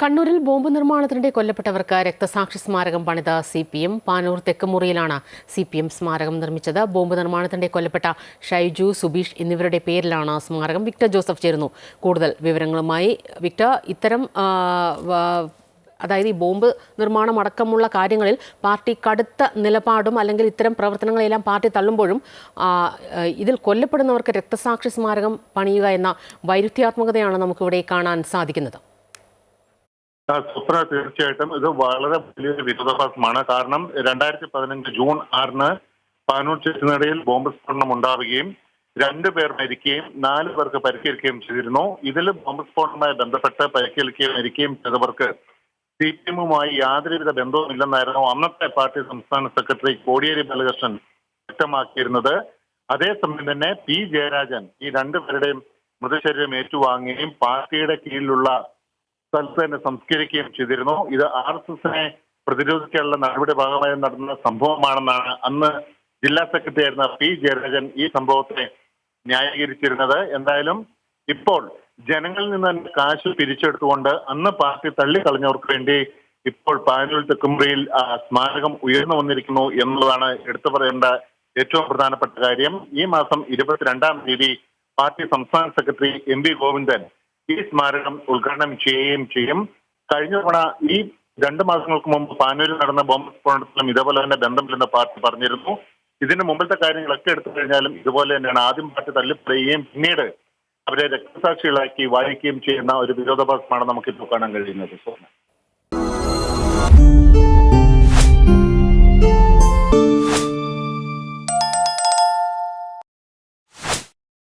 കണ്ണൂരിൽ ബോംബ് നിർമ്മാണത്തിനിടെ കൊല്ലപ്പെട്ടവർക്ക് രക്തസാക്ഷി സ്മാരകം പണിത സി പി എം പാനൂർ തെക്കുമുറിയിലാണ് സി പി എം സ്മാരകം നിർമ്മിച്ചത്. ബോംബ് നിർമ്മാണത്തിനിടെ കൊല്ലപ്പെട്ട ഷൈജു സുബീഷ് എന്നിവരുടെ പേരിലാണ് സ്മാരകം വിക്ടർ ജോസഫ് ചേരുന്നു. കൂടുതൽ വിവരങ്ങളുമായി വിക്ടർ ഇത്തരം അതായത് ഈ ബോംബ് നിർമ്മാണം അടക്കമുള്ള കാര്യങ്ങളിൽ പാർട്ടി കടുത്ത നിലപാടും അല്ലെങ്കിൽ ഇത്തരം പ്രവർത്തനങ്ങളെല്ലാം പാർട്ടി തള്ളുമ്പോഴും ഇതിൽ കൊല്ലപ്പെടുന്നവർക്ക് രക്തസാക്ഷി സ്മാരകം പണിയുക എന്ന വൈരുദ്ധ്യാത്മകതയാണ് നമുക്കിവിടെ കാണാൻ സാധിക്കുന്നത്. സുപ്ര തീർച്ചയായിട്ടും ഇത് വളരെ വലിയൊരു വിരോധാഭാസമാണ്. കാരണം രണ്ടായിരത്തി പതിനഞ്ച് ജൂൺ ആറിന് പാനൂർ ചെറ്റിനടയിൽ ബോംബ് സ്ഫോടനം ഉണ്ടാവുകയും രണ്ടു പേർ മരിക്കുകയും നാല് പേർക്ക് പരിക്കേൽക്കുകയും ചെയ്തിരുന്നു. ഇതിൽ ബോംബ് സ്ഫോടനവുമായി ബന്ധപ്പെട്ട് പരിക്കേൽക്കുകയും മരിക്കുകയും ചെയ്തവർക്ക് സി പി എമ്മുമായി യാതൊരുവിധ ബന്ധവുമില്ലെന്നായിരുന്നു അന്നത്തെ പാർട്ടി സംസ്ഥാന സെക്രട്ടറി കോടിയേരി ബാലകൃഷ്ണൻ വ്യക്തമാക്കിയിരുന്നത്. അതേസമയം തന്നെ പി ജയരാജൻ ഈ രണ്ടുപേരുടെയും മൃതശരീരം ഏറ്റുവാങ്ങുകയും പാർട്ടിയുടെ കീഴിലുള്ള സ്ഥലത്ത് തന്നെ സംസ്കരിക്കുകയും ചെയ്തിരുന്നു. ഇത് ആർ എസ് എസിനെ പ്രതിരോധിക്കാനുള്ള നടപടി ഭാഗമായി നടന്ന സംഭവമാണെന്നാണ് അന്ന് ജില്ലാ സെക്രട്ടറി ആയിരുന്ന പി ജയരാജൻ ഈ സംഭവത്തെ ന്യായീകരിച്ചിരുന്നത്. എന്തായാലും ഇപ്പോൾ ജനങ്ങളിൽ നിന്ന് തന്നെ കാശ് പിരിച്ചെടുത്തുകൊണ്ട് അന്ന് പാർട്ടി തള്ളിക്കളഞ്ഞവർക്ക് വേണ്ടി ഇപ്പോൾ പാനൂൽ തെക്കുംബ്രിയിൽ സ്മാരകം ഉയർന്നു വന്നിരിക്കുന്നു എന്നുള്ളതാണ് എടുത്തു പറയേണ്ട ഏറ്റവും പ്രധാനപ്പെട്ട കാര്യം. ഈ മാസം ഇരുപത്തിരണ്ടാം തീയതി പാർട്ടി സംസ്ഥാന സെക്രട്ടറി എം വി ഗോവിന്ദൻ ഈ സ്മാരകം ഉദ്ഘാടനം ചെയ്യുകയും ചെയ്യും. കഴിഞ്ഞ തവണ ഈ രണ്ട് മാസങ്ങൾക്ക് മുമ്പ് പാനൂരിൽ നടന്ന ബോംബ് സ്ഫോടനത്തിലും ഇതേപോലെ തന്നെ ബന്ധമില്ലെന്ന് പാർട്ടി പറഞ്ഞിരുന്നു. ഇതിന് മുമ്പത്തെ കാര്യങ്ങളൊക്കെ എടുത്തു കഴിഞ്ഞാലും ഇതുപോലെ തന്നെയാണ്. ആദ്യം പാർട്ടി തള്ളിപ്പറയുകയും പിന്നീട് അവരെ രക്തസാക്ഷികളാക്കി വായിക്കുകയും ചെയ്യുന്ന ഒരു വിരോധാഭാസമാണ് നമുക്കിപ്പോൾ കാണാൻ കഴിയുന്നത്.